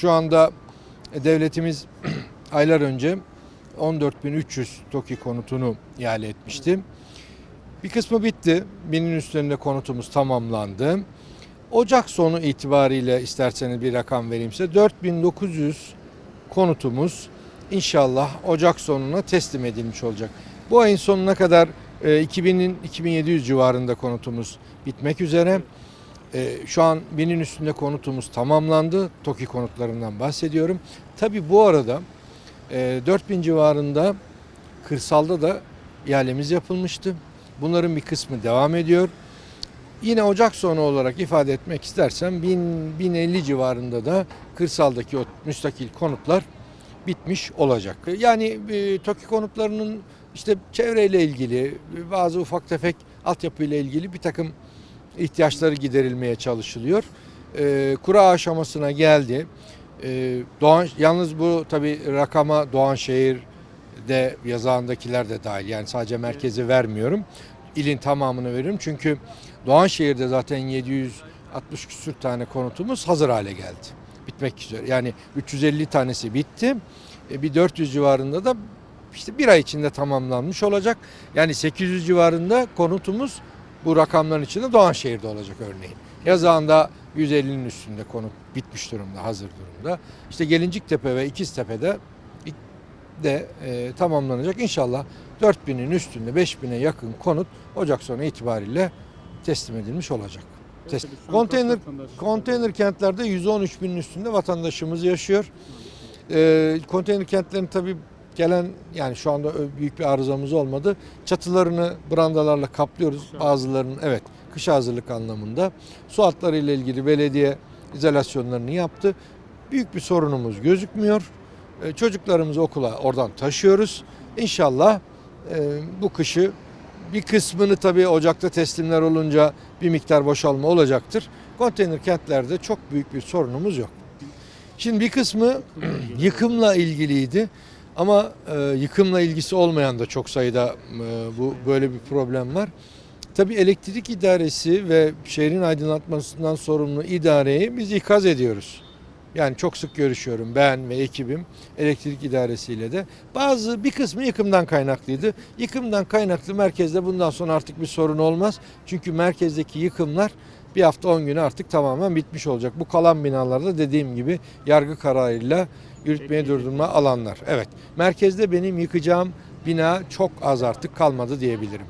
Şu anda devletimiz aylar önce 14.300 TOKİ konutunu ihale etmişti. Bir kısmı bitti. Binin üstünde konutumuz tamamlandı. Ocak sonu itibariyle isterseniz bir rakam vereyim size. 4900 konutumuz inşallah Ocak sonuna teslim edilmiş olacak. Bu ayın sonuna kadar e, 2000'in 2700 civarında konutumuz bitmek üzere. E, Şu an binin üstünde konutumuz tamamlandı. TOKİ konutlarından bahsediyorum. Tabi bu arada e, 4000 civarında kırsalda da ihalemiz yapılmıştı. Bunların bir kısmı devam ediyor. Yine Ocak sonu olarak ifade etmek istersem 1000 1050 civarında da kırsaldaki o müstakil konutlar bitmiş olacak. Yani e, TOKİ konutlarının işte çevreyle ilgili bazı ufak tefek altyapıyla ilgili bir takım ihtiyaçları giderilmeye çalışılıyor. E, kura aşamasına geldi. E, Doğan, yalnız bu tabi rakama Doğanşehir de yazağındakiler de dahil. Yani sadece merkezi vermiyorum. İlin tamamını veriyorum. Çünkü Doğanşehir'de zaten 760 küsür tane konutumuz hazır hale geldi. Bitmek üzere. Yani 350 tanesi bitti. E, bir 400 civarında da işte bir ay içinde tamamlanmış olacak. Yani 800 civarında konutumuz bu rakamların içinde Doğanşehir'de olacak örneğin. Yazağında 150'nin üstünde konut bitmiş durumda, hazır durumda. İşte Gelinciktepe ve İkiztepe'de de e, tamamlanacak. İnşallah 4000'in üstünde 5000'e yakın konut Ocak sonu itibariyle teslim edilmiş olacak. Tes- Konteyner konteyner kentlerde 113 binin üstünde vatandaşımız yaşıyor. E, konteyner kentlerin tabii gelen yani şu anda büyük bir arızamız olmadı. Çatılarını brandalarla kaplıyoruz. Bazılarının evet kış hazırlık anlamında. Su hatları ile ilgili belediye izolasyonlarını yaptı. Büyük bir sorunumuz gözükmüyor. E, Çocuklarımızı okula oradan taşıyoruz. İnşallah e, bu kışı bir kısmını tabii Ocak'ta teslimler olunca bir miktar boşalma olacaktır. Konteyner kentlerde çok büyük bir sorunumuz yok. Şimdi bir kısmı yıkımla ilgiliydi ama e, yıkımla ilgisi olmayan da çok sayıda e, bu böyle bir problem var. Tabii elektrik idaresi ve şehrin aydınlatmasından sorumlu idareyi biz ikaz ediyoruz. Yani çok sık görüşüyorum ben ve ekibim elektrik idaresiyle de. Bazı bir kısmı yıkımdan kaynaklıydı. Yıkımdan kaynaklı merkezde bundan sonra artık bir sorun olmaz. Çünkü merkezdeki yıkımlar bir hafta 10 günü artık tamamen bitmiş olacak. Bu kalan binalarda dediğim gibi yargı kararıyla yürütmeye durdurma alanlar. Evet merkezde benim yıkacağım bina çok az artık kalmadı diyebilirim.